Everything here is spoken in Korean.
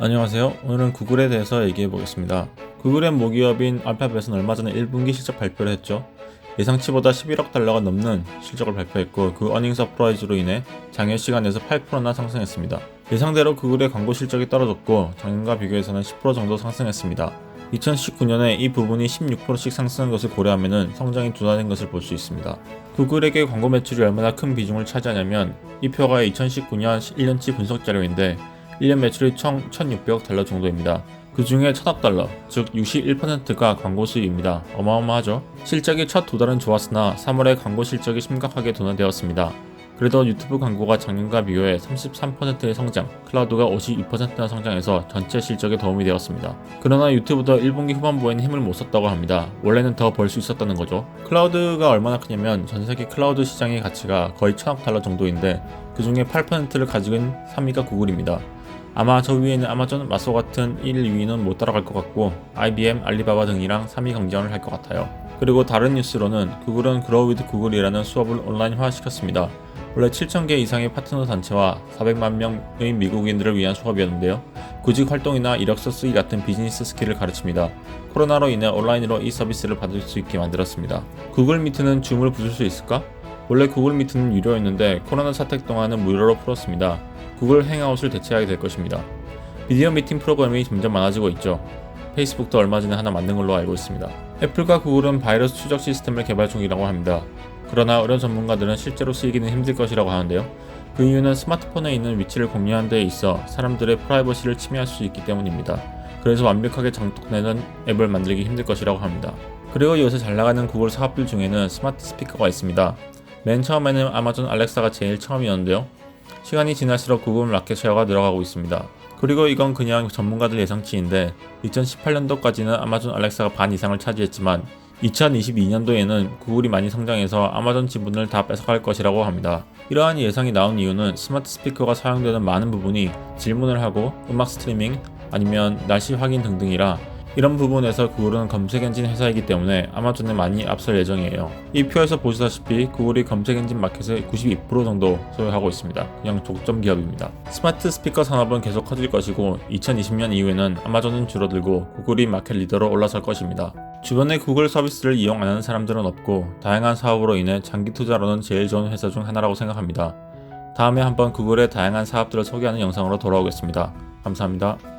안녕하세요. 오늘은 구글에 대해서 얘기해 보겠습니다. 구글의 모기업인 알파벳은 얼마 전에 1분기 실적 발표를 했죠. 예상치보다 11억 달러가 넘는 실적을 발표했고 그 어닝 서프라이즈로 인해 장외 시간에서 8%나 상승했습니다. 예상대로 구글의 광고 실적이 떨어졌고 작년과 비교해서는 10% 정도 상승했습니다. 2019년에 이 부분이 16%씩 상승한 것을 고려하면 성장이 둔화된 것을 볼 수 있습니다. 구글에게 광고 매출이 얼마나 큰 비중을 차지하냐면 이 표가 2019년 1년치 분석 자료인데 1년 매출이 총 1,600억 달러 정도입니다. 그 중에 1,000억 달러, 즉 61%가 광고 수입입니다. 어마어마하죠? 실적이 첫두 달은 좋았으나 3월에 광고 실적이 심각하게 둔화되었습니다. 그래도 유튜브 광고가 작년과 비교해 33%의 성장, 클라우드가 52%나 성장해서 전체 실적에 도움이 되었습니다. 그러나 유튜브도 1분기 후반부에는 힘을 못 썼다고 합니다. 원래는 더 벌 수 있었다는 거죠. 클라우드가 얼마나 크냐면 전 세계 클라우드 시장의 가치가 거의 1000억 달러 정도인데 그 중에 8%를 가지고 있는 3위가 구글입니다. 아마 저 위에는 아마존, 마소 같은 1, 2위는 못 따라갈 것 같고 IBM, 알리바바 등이랑 3위 경쟁을 할 것 같아요. 그리고 다른 뉴스로는 구글은 그로우 위드 구글이라는 수업을 온라인화 시켰습니다. 원래 7,000개 이상의 파트너 단체와 400만 명의 미국인들을 위한 수업이었는데요. 구직 활동이나 이력서 쓰기 같은 비즈니스 스킬을 가르칩니다. 코로나로 인해 온라인으로 이 서비스를 받을 수 있게 만들었습니다. 구글 미트는 줌을 부술 수 있을까? 원래 구글 미트는 유료였는데 코로나 사태 동안은 무료로 풀었습니다. 구글 행아웃을 대체하게 될 것입니다. 비디오 미팅 프로그램이 점점 많아지고 있죠. 페이스북도 얼마 전에 하나 만든 걸로 알고 있습니다. 애플과 구글은 바이러스 추적 시스템을 개발 중이라고 합니다. 그러나 어려운 전문가들은 실제로 쓰이기는 힘들 것이라고 하는데요. 그 이유는 스마트폰에 있는 위치를 공유하는 데 있어 사람들의 프라이버시를 침해할 수 있기 때문입니다. 그래서 완벽하게 장독되는 앱을 만들기 힘들 것이라고 합니다. 그리고 요새 잘 나가는 구글 사업들 중에는 스마트 스피커가 있습니다. 맨 처음에는 아마존 알렉사가 제일 처음이었는데요. 시간이 지날수록 구글 마켓 쉐어가 늘어가고 있습니다. 그리고 이건 그냥 전문가들 예상치인데 2018년도까지는 아마존 알렉사가 반 이상을 차지했지만 2022년도에는 구글이 많이 성장해서 아마존 지분을 다 뺏어갈 것이라고 합니다. 이러한 예상이 나온 이유는 스마트 스피커가 사용되는 많은 부분이 질문을 하고 음악 스트리밍 아니면 날씨 확인 등등이라 이런 부분에서 구글은 검색 엔진 회사이기 때문에 아마존에 많이 앞설 예정이에요. 이 표에서 보시다시피 구글이 검색 엔진 마켓의 92% 정도 소유하고 있습니다. 그냥 독점 기업입니다. 스마트 스피커 산업은 계속 커질 것이고 2020년 이후에는 아마존은 줄어들고 구글이 마켓 리더로 올라설 것입니다. 주변에 구글 서비스를 이용 안 하는 사람들은 없고 다양한 사업으로 인해 장기 투자로는 제일 좋은 회사 중 하나라고 생각합니다. 다음에 한번 구글의 다양한 사업들을 소개하는 영상으로 돌아오겠습니다. 감사합니다.